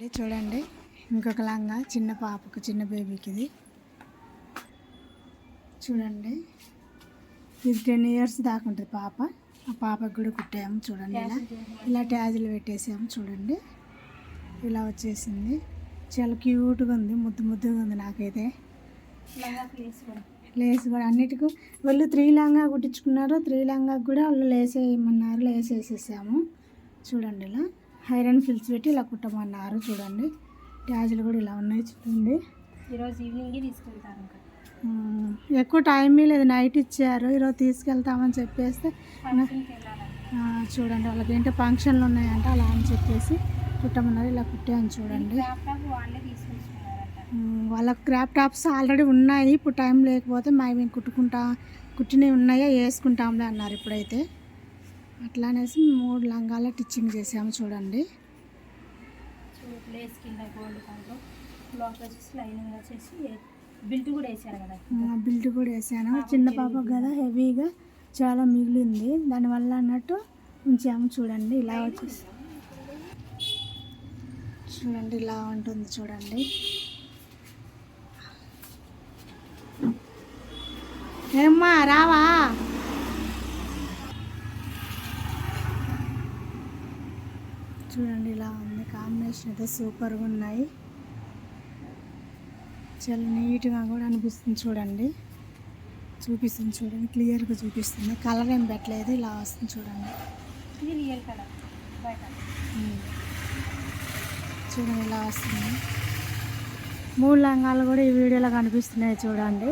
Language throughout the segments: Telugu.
ఇప్పుడే చూడండి. ఇంకొక లంగా చిన్న పాపకు చిన్న బేబీకి ఇది చూడండి. ఇది టెన్ ఇయర్స్ దాకా ఉంటుంది పాప. ఆ పాపకు కూడా కుట్టాము చూడండి ఇలా. ఇలా ట్యాజులు పెట్టేసాము చూడండి. ఇలా వచ్చేసింది. చాలా క్యూట్గా ఉంది. ముద్దు ముద్దుగా ఉంది నాకైతే. లేస్ కూడా అన్నిటికీ వాళ్ళు త్రీ లాంగా కుట్టించుకున్నారు త్రీ లాంగా కూడా వాళ్ళు లేస్ వేయమన్నారు లేస్ వేసేసాము చూడండి ఇలా. ఐరన్ ఫిల్స్ పెట్టి ఇలా కుట్టమన్నారు చూడండి. ట్యాజులు కూడా ఇలా ఉన్నాయి చూడండి. ఈరోజు ఈవినింగ్ తీసుకెళ్తారు ఎక్కువ టైం లేదు. నైట్ ఇచ్చారు. ఈరోజు తీసుకెళ్తామని చెప్పేస్తే చూడండి. వాళ్ళకి ఏంటో ఫంక్షన్లు ఉన్నాయంట అలా అని చెప్పేసి కుట్టమన్నారు. ఇలా కుట్టాను చూడండి. వాళ్ళే క్రాప్ టాప్స్ ఆల్రెడీ ఉన్నాయి. ఇప్పుడు టైం లేకపోతే మా మేము కుట్టుకుంటా కుట్టినవి ఉన్నాయా? వేసుకుంటాంలే అన్నారు ఇప్పుడైతే. అట్లా అనేసి మూడు లంగాల టిచ్చింగ్ చేసాము చూడండి. లేస్ కింద గోల్డ్ కాదు లోపల వచ్చేసి లైనింగ్ వచ్చేసి బిల్ట్ కూడా కదా. బిల్ట్ కూడా వేసాను. చిన్న పాపకు కదా హెవీగా చాలా మిగిలింది. దానివల్ల అన్నట్టు ఉంచాము చూడండి ఇలా వచ్చేసి. చూడండి ఇలా ఉంటుంది చూడండి. ఏమ్మా రావా? చూడండి ఇలా ఉంది. కాంబినేషన్ అయితే సూపర్గా ఉన్నాయి. చాలా నీట్గా కూడా అనిపిస్తుంది చూడండి. చూపిస్తుంది చూడండి క్లియర్గా చూపిస్తుంది. కలర్ ఏం పెట్టలేదు ఇలా వస్తుంది చూడండి. Real colour um. చూడండి ఇలా వస్తుంది. మూడు లంగాలు కూడా ఈ వీడియోలో కనిపిస్తున్నాయి చూడండి.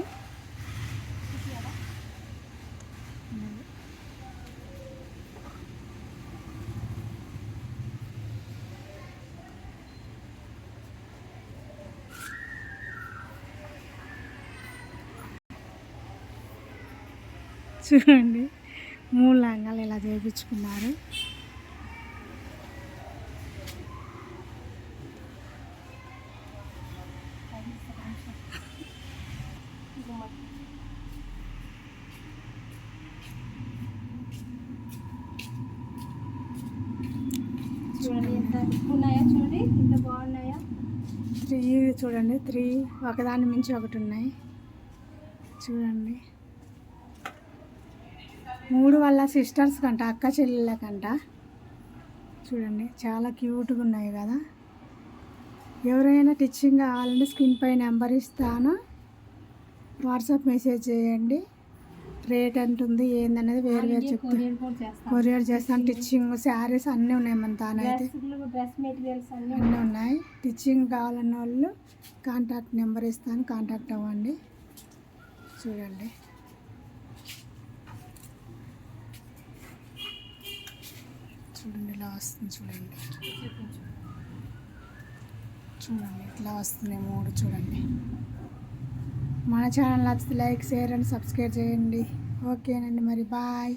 చూడండి. మూడు లంగాలు ఇలా చేయించుకున్నారు చూడండి ఎంత ఉన్నాయా చూడండి? ఎంత బాగున్నాయా? త్రీ చూడండి త్రీ ఒకదాని మించి ఒకటి ఉన్నాయి. చూడండి. మూడు వాళ్ళ సిస్టర్స్ కంట అక్క చెల్లెళ్ళ కంట. చూడండి చాలా క్యూట్గా ఉన్నాయి కదా. ఎవరైనా టిచ్చింగ్ కావాలంటే స్క్రీన్ పై నెంబర్ ఇస్తాను. వాట్సాప్ మెసేజ్ చేయండి. రేట్ ఎంత ఉంది ఏందనేది వేరు వేరు చెప్తాను కొరియర్ చేస్తాను. టిచ్చింగ్ శారీస్ అన్నీ ఉన్నాయి మన తానైతే డ్రెస్ డ్రెస్ మెటీరియల్స్ అన్ని అన్నీ ఉన్నాయి. టిచ్చింగ్ కావాలన్న వాళ్ళు కాంటాక్ట్ నెంబర్ ఇస్తాను. కాంటాక్ట్ అవ్వండి. చూడండి చూడండి ఇలా వస్తుంది చూడండి. చూడండి ఇట్లా వస్తున్నాయి మూడు చూడండి. మన ఛానల్ నచ్చితే లైక్ షేర్ అండ్ సబ్స్క్రైబ్ చేయండి. ఓకేనండి మరి బాయ్